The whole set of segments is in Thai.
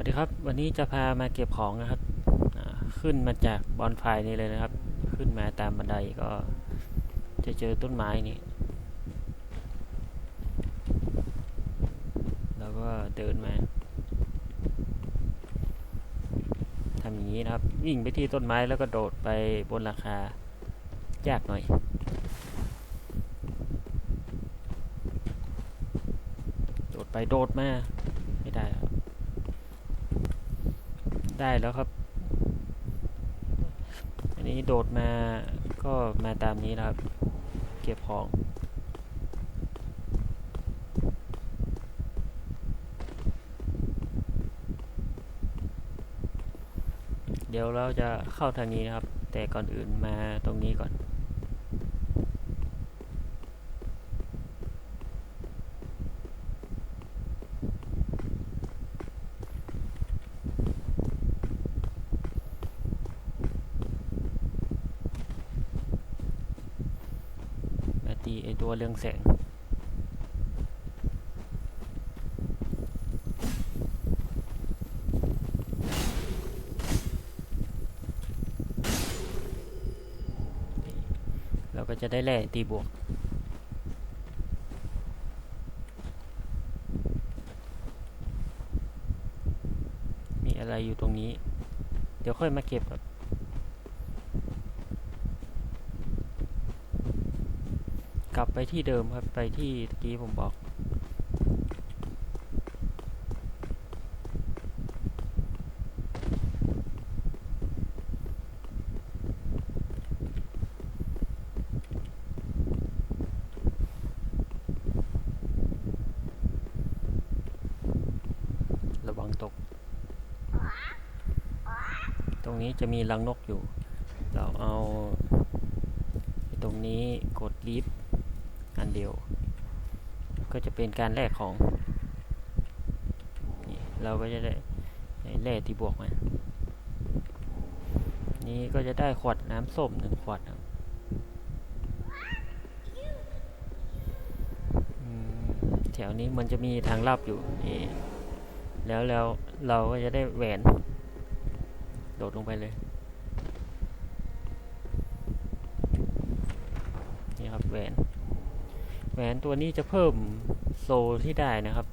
วัสดีครับ วันนี้จะพามาเก็บของนะครับ ขึ้นมาจากบอนไฟนี่เลยนะครับ ขึ้นมาตามบันไดก็จะเจอต้นไม้นี่ แล้วก็เดินมาทำอย่างนี้นะครับ วิ่งไปที่ต้นไม้แล้วก็โดดไปบนราคายากหน่อยโดดไปโดดมาไม่ได้ครับ ได้แล้วครับ อันนี้โดดมาก็มาตามนี้นะครับ เก็บของเดี๋ยวเราจะเข้าทางนี้นะครับ แต่ก่อนอื่นมาตรงนี้ก่อน ตีไอตัวเรืองแสงเราก็จะได้แร่ตีบวกมีอะไรอยู่ตรงนี้ เดี๋ยวค่อยมาเก็บครับ กลับไปที่เดิมครับ ไปที่ตะกี้ผมบอก ระวังตก ตรงนี้จะมีรังนกอยู่ เราเอา ตรงนี้กดลิฟต์ันเดียว ก็จะเป็นการแลกของเราก็จะได้แร่ที่บวกมานี่ก็จะได้ขวดน้ำส้มหนึ่งขวดครับแถวนี้มันจะมีทางลับอยู่นี่แล้วแล้วเราก็จะได้แหวน โดดลงไปเลยนี่ครับแหวน หวนตัวนี้จะเพิ่มโซที่ได้นะครับ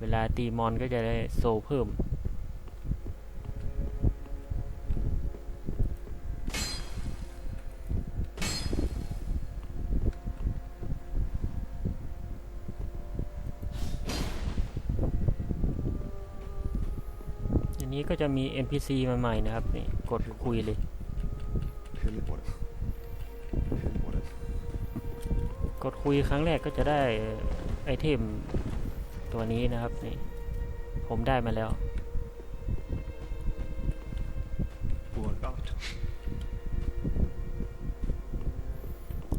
เวลาตีมอนก็จะได้โซเพิ่ม อันนี้ก็จะมี NPC มาใหม่นะครับ นี่ กดคุยเลย กดคุยครั้งแรกก็จะได้ไอเทมตัวนี้นะครับนี่ผมได้มาแล้ว What out?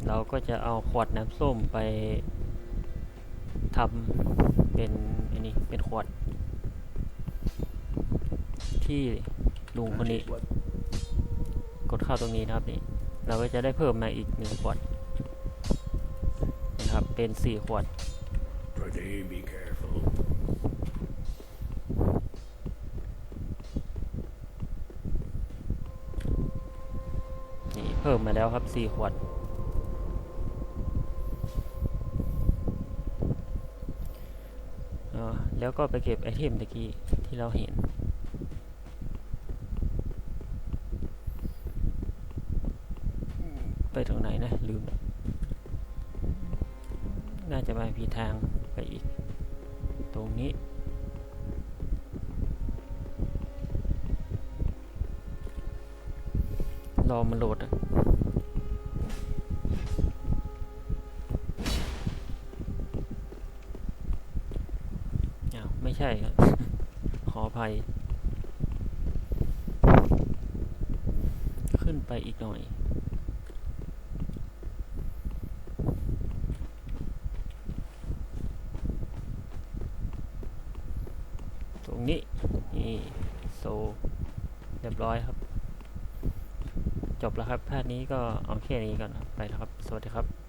เราก็จะเอาขวดน้ำส้มไปทำเป็นอันนี้เป็นขวด ที่ลุงคนนี้ What? กดเข้าตรงนี้นะครับนี่เราก็จะได้เพิ่มมาอีกหนึ่งขวด นะครับ เป็นสี่ขวด Pretty be careful. นี่เพิ่มมาแล้วครับสี่ขวดอ่าแล้วก็ไปเก็บไอเทมตะกี้ที่เราเห็นไปตรงไหนนะ ลืมแล้ว น่าจะมาผิดทางไปอีก ตรงนี้ รอมันโหลดอะอ้าไม่ใช่ครับขออภัย ขึ้นไปอีกหน่อย ต รงนี้นี่โซเรียบร้อยครับ จบแล้วครับพาร์นี้ก็เอาแค่นี้ก่อนไปแล้วครับ สวัสดีครับ